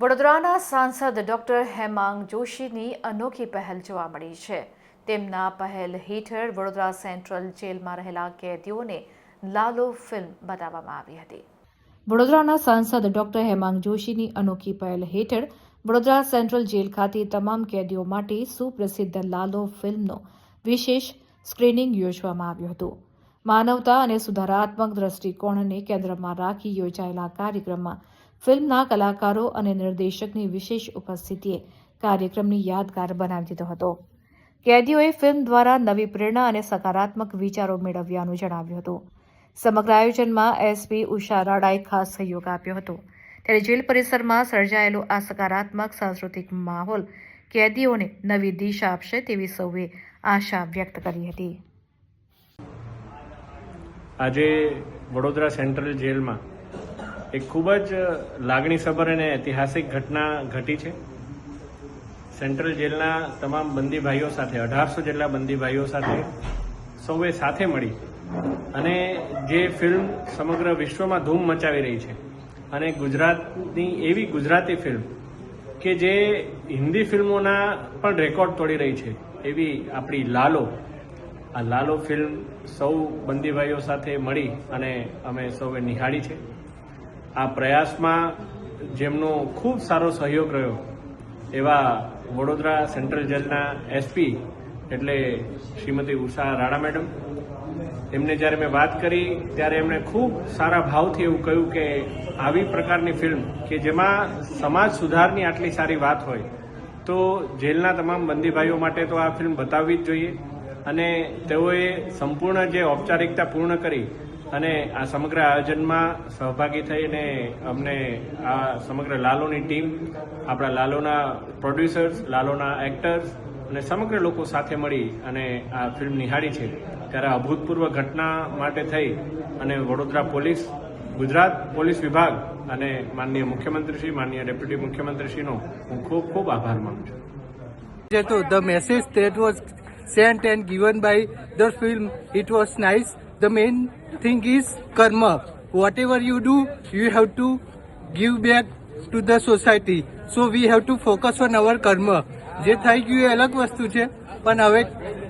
વડોદરાના સાંસદ ડોક્ટર હેમાંગ જોશીની અનોખી પહેલ જોવા મળી છે. તેમના પહેલ હેઠળ વડોદરા સેન્ટ્રલ જેલમાં રહેલા કેદીઓને લાલો ફિલ્મ બતાવવામાં આવી હતી. વડોદરાના સાંસદ ડોક્ટર હેમાંગ જોશીની અનોખી પહેલ હેઠળ વડોદરા સેન્ટ્રલ જેલ ખાતે તમામ કેદીઓ માટે સુપ્રસિદ્ધ લાલો ફિલ્મનો વિશેષ સ્ક્રીનિંગ યોજવામાં આવ્યું હતું. માનવતા અને સુધારાત્મક દ્રષ્ટિકોણને કેન્દ્રમાં રાખી યોજાયેલા કાર્યક્રમમાં ફિલ્મના કલાકારો અને નિર્દેશકની વિશેષ ઉપસ્થિતિએ કાર્યક્રમની યાદગાર બનાવી દીધો હતો. કેદીઓએ ફિલ્મ દ્વારા નવી પ્રેરણા અને સકારાત્મક વિચારો મેળવ્યાનું જણાવ્યું હતું. સમગ્ર આયોજનમાં એસપી ઉષા રાડાએ ખાસ સહયોગ આપ્યો હતો. ત્યારે જેલ પરિસરમાં સર્જાયેલો આ સકારાત્મક સાંસ્કૃતિક માહોલ કેદીઓને નવી દિશા આપશે તેવી સૌએ આશા વ્યક્ત કરી હતી. આજે વડોદરા સેન્ટ્રલ જેલમાં એક ખૂબ જ લાગણીસભર અને ઐતિહાસિક ઘટના ઘટી છે. સેન્ટ્રલ જેલના તમામ બંદી ભાઈઓ સાથે, અઢારસો જેટલા બંદી ભાઈઓ સાથે સૌએ સાથે મળી અને જે ફિલ્મ સમગ્ર વિશ્વમાં ધૂમ મચાવી રહી છે. અને ગુજરાતની એવી ગુજરાતી ફિલ્મ કે જે હિન્દી ફિલ્મોના પણ રેકોર્ડ તોડી રહી છે, એવી આપણી લાલો. આ લાલો ફિલ્મ સૌ બંદીભાઈઓ સાથે મળી અને અમે સૌએ નિહાળી છે. આ પ્રયાસમાં જેમનો ખૂબ સારો સહયોગ રહ્યો, એવા વડોદરા સેન્ટ્રલ જેલના એસપી એટલે શ્રીમતી ઉષા રાણા મેડમ, એમને જ્યારે મેં વાત કરી, ત્યારે એમણે ખૂબ સારા ભાવથી એવું કહ્યું કે આવી પ્રકારની ફિલ્મ કે જેમાં સમાજ સુધારની આટલી સારી વાત હોય, તો જેલના તમામ બંદીભાઈઓ માટે તો આ ફિલ્મ બતાવવી જ જોઈએ. અને તેઓએ સંપૂર્ણ જે ઔપચારિકતા પૂર્ણ કરી અને આ સમગ્ર આયોજનમાં સહભાગી થઈને અમને આ સમગ્ર લાલોની ટીમ આપણા લાલોના પ્રોડ્યુસર્સ લાલોના એક્ટર્સ અને સમગ્ર લોકો સાથે મળી અને આ ફિલ્મ નિહાળી છે ત્યારે અભૂતપૂર્વ ઘટના માટે થઈ અને વડોદરા પોલીસ ગુજરાત પોલીસ વિભાગ અને માનનીય મુખ્યમંત્રીશ્રી માનનીય ડેપ્યુટી મુખ્યમંત્રીશ્રીનો હું ખૂબ ખૂબ આભાર માનું છું the message that was sent and given by the film, it was nice. The main thing is karma. Whatever you do, you have to give back to the society. So we have to focus on our karma. જે થઈ ગયું એ અલગ વસ્તુ છે પણ હવે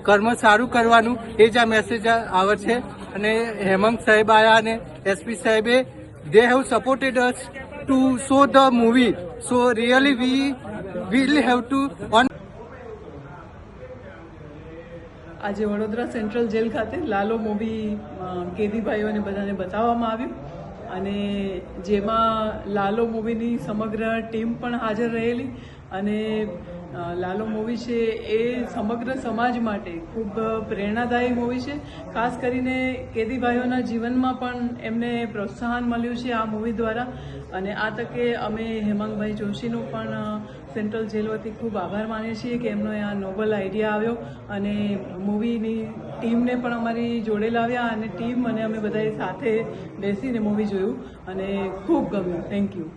કર્મ સારું કરવાનું એ જ આ મેસેજ આવે છે અને હેમંત સાહેબ આયા અને એસપી સાહેબે they have supported us to show the movie so really we will have to on આજે વડોદરા સેન્ટ્રલ જેલ ખાતે લાલો મૂવી કેદીભાઈઓને બધાને બતાવવામાં આવ્યું. અને જેમાં લાલો મૂવીની સમગ્ર ટીમ પણ હાજર રહેલી અને લાલો મૂવી છે એ સમગ્ર સમાજ માટે ખૂબ પ્રેરણાદાયી મૂવી છે. ખાસ કરીને કેદીભાઈઓના જીવનમાં પણ એમને પ્રોત્સાહન મળ્યું છે આ મૂવી દ્વારા. અને આ તકે અમે હેમાંગભાઈ જોશીનો પણ સેન્ટ્રલ જેલ વતી ખૂબ આભાર માનીએ છીએ કે એમનો આ નોબલ આઈડિયા આવ્યો. અને મૂવીની ટીમને પણ અમારી જોડે લાવ્યા અને ટીમ અને અમે બધાએ સાથે બેસીને મૂવી જોયું. અને ખૂબ ગમ્યું. Thank you.